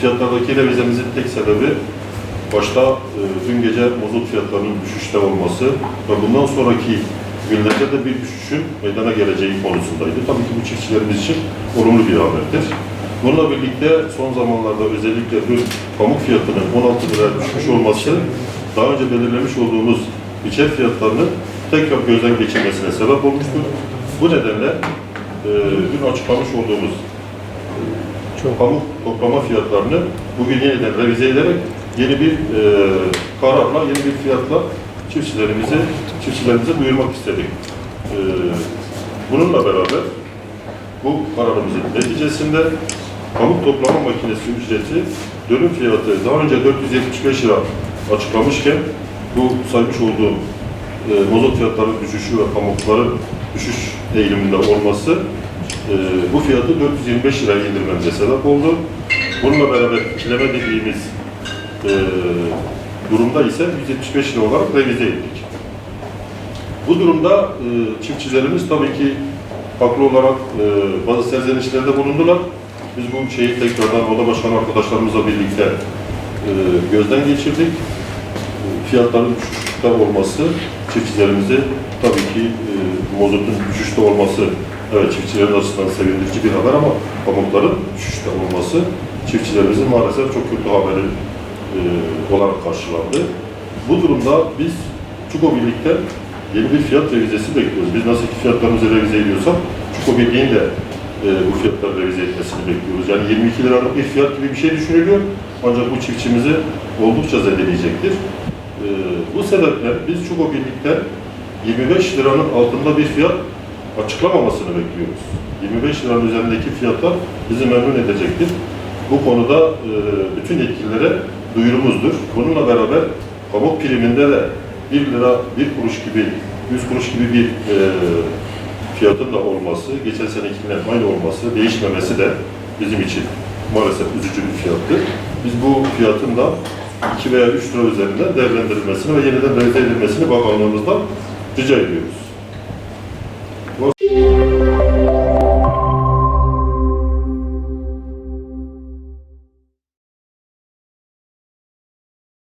fiyatlardaki revizemizin tek sebebi başta e, dün gece mazot fiyatlarının düşüşte olması ve bundan sonraki günlerde de bir düşüşün meydana geleceği konusundaydı. Tabii ki bu çiftçilerimiz için olumlu bir haberdir. Bununla birlikte son zamanlarda özellikle dün pamuk fiyatının 16 liraya düşmüş olması daha önce belirlemiş olduğumuz biçer fiyatlarının tekrar gözden geçirmesine sebep olmuştur. Bu nedenle e, dün açıklamış olduğumuz pamuk toplama fiyatlarını bugün yeniden revize ederek yeni bir e, kararla, yeni bir fiyatla çiftçilerimize, çiftçilerimize duyurmak istedik. E, bununla beraber bu kararımızın neticesinde pamuk toplama makinesi ücreti dönüm fiyatı daha önce 475 lira açıklamışken bu saymış olduğum e, mazot fiyatlarının düşüşü ve pamukların düşüş eğiliminde olması e, bu fiyatı 425 liraya indirmemize sebep oldu. Bununla beraber ikileme dediğimiz e, durumda ise 175 lira olarak revize ettik. Bu durumda e, çiftçilerimiz tabii ki haklı olarak e, bazı serzenişlerde bulundular. Biz bu şeyi tekrardan oda başkanı arkadaşlarımızla birlikte e, gözden geçirdik. E, Fiyatların düşüşte olması çiftçilerimizi tabii ki e, mazotun düşüşte olması evet çiftçilerin açısından sevindirici bir haber ama pamukların düşüşte olması çiftçilerimizin maalesef çok kötü haberi e, olarak karşılandı. Bu durumda biz Çuko Birlik'te yeni bir fiyat revizesi bekliyoruz. Biz nasıl ki fiyatlarımızı revize ediyorsak Çuko Birliği'nin de e, bu fiyatları revize etmesini bekliyoruz. Yani 22 liralık bir fiyat gibi bir şey düşünülüyor. Ancak bu çiftçimizi oldukça zedeleyecektir. E, bu sebeple biz Çuko Birlik'te 25 liranın altında bir fiyat açıklamamasını bekliyoruz. 25 liranın üzerindeki fiyatlar bizi memnun edecektir. Bu konuda e, bütün yetkililere duyurumuzdur. Bununla beraber pamuk priminde de 1 lira 1 kuruş gibi 100 kuruş gibi bir e, fiyatın da olması, geçen senekinden aynı olması, değişmemesi de bizim için maalesef üzücü bir fiyattır. Biz bu fiyatın da 2 veya 3 lira üzerinde değerlendirilmesini ve yeniden revize edilmesini bakanlığımızdan rica ediyoruz.